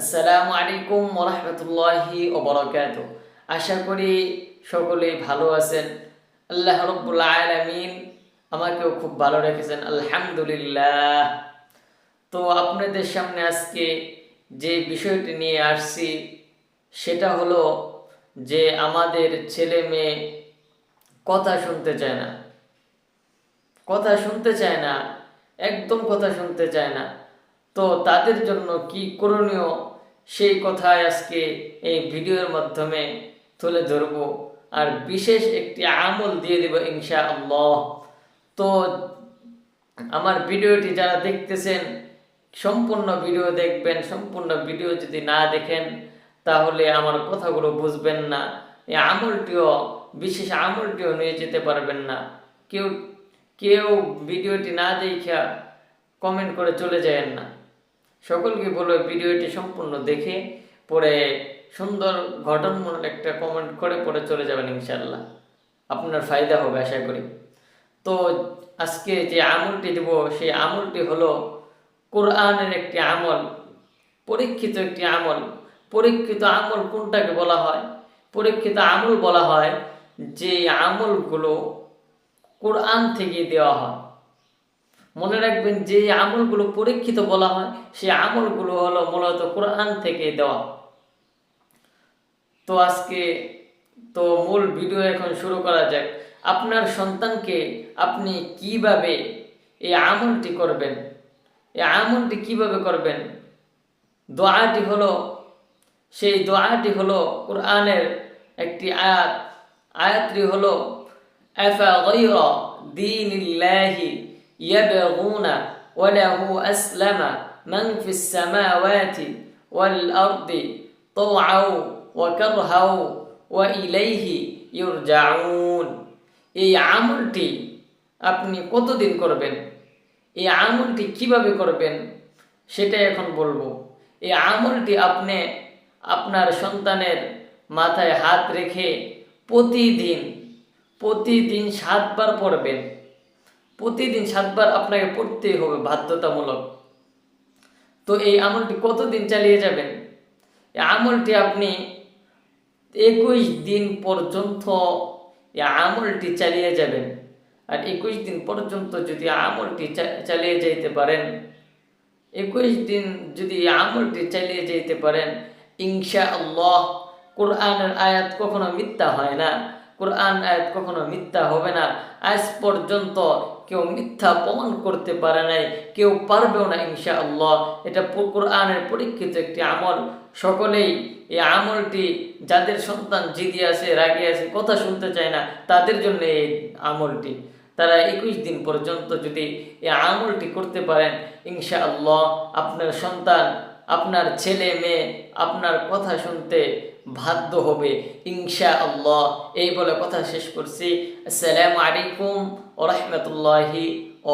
আসসালামু আলাইকুম ওরহমতুল্লাহি ওবরাকাত। আশা করি সকলেই ভালো আছেন। আল্লাহ আলামিন আমাকেও খুব ভালো রেখেছেন, আলহামদুলিল্লাহ। তো আপনাদের সামনে আজকে যে বিষয়টি নিয়ে আসছি, সেটা হলো যে আমাদের ছেলে মেয়ে কথা শুনতে চায় না। কথা শুনতে চায় না, একদম কথা শুনতে চায় না। তো তাদের জন্য কি করণীয় সেই কথাই আজকে এই ভিডিওর মাধ্যমে তুলে ধরব। আর বিশেষ একটি আমল দিয়ে দেব ইনশা আল্লাহ তো আমার ভিডিওটি যারা দেখতেছেন, সম্পূর্ণ ভিডিও দেখবেন, সম্পূর্ণ ভিডিও যদি না দেখেন, তাহলে আমার কথাগুলো বুঝবেন না। এই আমলটিও, বিশেষ আমলটিও নিয়ে যেতে পারবেন না। কেউ কেউ ভিডিওটি না দেখা কমেন্ট করে চলে যায়েন না। সকলকে বলো ভিডিওটি সম্পূর্ণ দেখে পরে সুন্দর ঘটনমূলক একটা কমেন্ট করে পরে চলে যাবেন ইনশাল্লাহ আপনার ফায়দা হবে আশা করি। তো আজকে যে আমলটি দেব, সেই আমলটি হলো কোরআনের একটি আমল, পরীক্ষিত একটি আমল। পরীক্ষিত আমল কোনটাকে বলা হয়? পরীক্ষিত আমল বলা হয় যে আমলগুলো কোরআন থেকে দেওয়া হয়। মনে রাখবেন যে আমলগুলো পরীক্ষিত বলা হয়, সেই আমলগুলো হলো মূলত কোরআন থেকে দেওয়া। তো আজকে তো মূল ভিডিও এখন শুরু করা যাক। আপনার সন্তানকে আপনি কীভাবে এই আমলটি করবেন? এই আমলটি কীভাবে করবেন? দোয়াটি হলো, সেই দোয়াটি হলো কোরআনের একটি আয়াত। আয়াতটি হলো গায়রা দীনিল্লাহি يبغون وله أسلم من في السماوات والأرض طوعا وكرها وإليه يرجعون এই আমলটি আপনি কতদিন করবেন এই আমলটি কিভাবে করবেন সেটা এখন বলবো এই আমলটি আপনি আপনার সন্তানের মাথায় হাত রেখে প্রতিদিন প্রতিদিন সাতবার পড়বেন প্রতিদিন সাতবার আপনাকে পড়তেই হবে বাধ্যতামূলক। তো এই আমলটি কতদিন চালিয়ে যাবেন? এই আমলটি আপনি একুশ দিন পর্যন্ত এই আমলটি চালিয়ে যাবেন। আর একুশ দিন পর্যন্ত যদি আমলটি চালিয়ে যাইতে পারেন, একুশ দিন যদি আমলটি চালিয়ে যাইতে পারেন ইনশা আল্লাহ কোরআনের আয়াত কখনো মিথ্যা হয় না। কোরআন আয়াত কখনো মিথ্যা হবে না। আজ পর্যন্ত কেউ মিথ্যা প্রমাণ করতে পারে নাই, কেউ পারবেও না ইনশা আল্লাহ এটা কোরআনের পরীক্ষিত একটি আমল। সকলেই এই আমলটি যাদের সন্তান জিদি আছে, রাগে আছে, কথা শুনতে চায় না, তাদের জন্য এই আমলটি। তারা একুশ দিন পর্যন্ত যদি এই আমলটি করতে পারেন ইনশা আল্লাহ আপনার সন্তান, আপনার ছেলে, মেয়ে, আপনার কথা শুনতে বাধ্য হবে ইনশা আল্লাহ এই বলে কথা শেষ করছি। আসসালামু আলাইকুম ও রহমতুল্লাহি ও